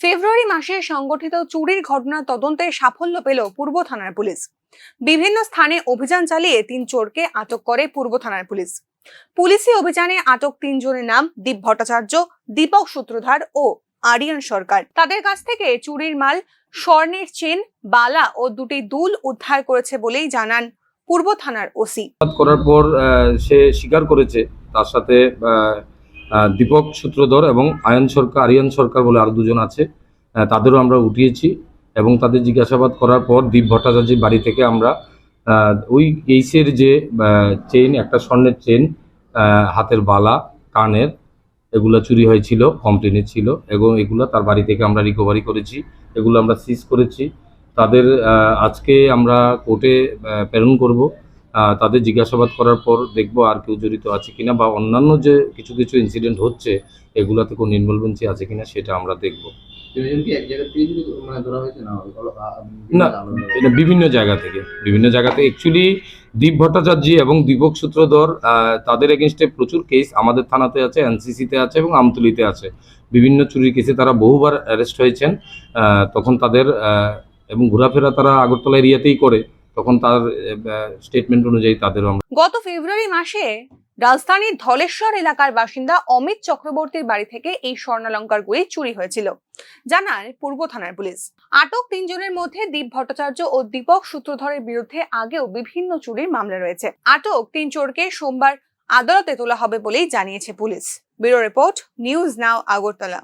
ফেব্রুয়ারি মাসে সংগঠিত চুরির ঘটনার তদন্তে সাফল্য পেল পূর্ব থানার পুলিশ। বিভিন্ন স্থানে অভিযান চালিয়ে তিন চোরকে আটক করে পূর্ব থানার পুলিশ। পুলিশি অভিযানে আটক তিনজনের নাম দীপ ভট্টাচার্য, দীপক সূত্রধার ও আরিয়ান সরকার। তাদের কাছ থেকে চুরির মাল, স্বর্ণের চেন, বালা ও দুটি দুল উদ্ধার করেছে বলেই জানান পূর্ব থানার ওসি। করার পর সে স্বীকার করেছে। তার সাথে দীপক সূত্রধর এবং আয়ন সরকার, আরিয়ান সরকার বলে আরও দুজন আছে তাদেরও আমরা উঠিয়েছি এবং তাদের জিজ্ঞাসাবাদ করার পর দীপ ভট্টাচার্যের বাড়ি থেকে আমরা ওই কেসের যে চেন একটা স্বর্ণের চেন হাতের বালা, কানের, এগুলো চুরি হয়েছিল কমপ্লেনের ছিল এবং এগুলো তার বাড়ি থেকে আমরা রিকভারি করেছি, এগুলো আমরা সিজ করেছি। তাদের আজকে আমরা কোর্টে প্রেরণ করব। তাদের জিজ্ঞাসাবাদ করার পর দেখব আর কেউ জড়িত আছে কিনা বা অন্যান্য যে কিছু কিছু ইনসিডেন্ট হচ্ছে এগুলাতে কোনো ইনভলভেন্সি আছে কিনা সেটা আমরা দেখব। জায়গা থেকে মানে না। এটা বিভিন্ন জায়গা থেকে। বিভিন্ন জায়গাতে অ্যাকচুয়ালি দীপ ভট্টাচার্য এবং দীপক সূত্রধর তাদের এগেনস্টে প্রচুর কেস আমাদের থানাতে আছে এনসিসিতে আছে এবং আমতুলিতে আছে। বিভিন্ন চুরির কেসে তারা বহুবার অ্যারেস্ট হয়েছেন তখন তাদের এবং ঘোরাফেরা তারা আগরতলা এরিয়াতেই করে। তখন তার স্টেটমেন্ট অনুযায়ী আমরা গত ফেব্রুয়ারি মাসে রাজধানীর ধলেশ্বর এলাকার বাসিন্দা অমিত চক্রবর্তীর বাড়ি থেকে এই স্বর্ণালঙ্কারগুলি চুরি হয়েছিল জানান পূর্ব থানার পুলিশ। আটক তিনজনের মধ্যে দীপ ভট্টাচার্য ও দীপক সূত্রধরের বিরুদ্ধে আগেও বিভিন্ন চুরির মামলা রয়েছে। আটক তিন চোরকে সোমবার আদালতে তোলা হবে বলেই জানিয়েছে police. Bureau report, news now Agartala.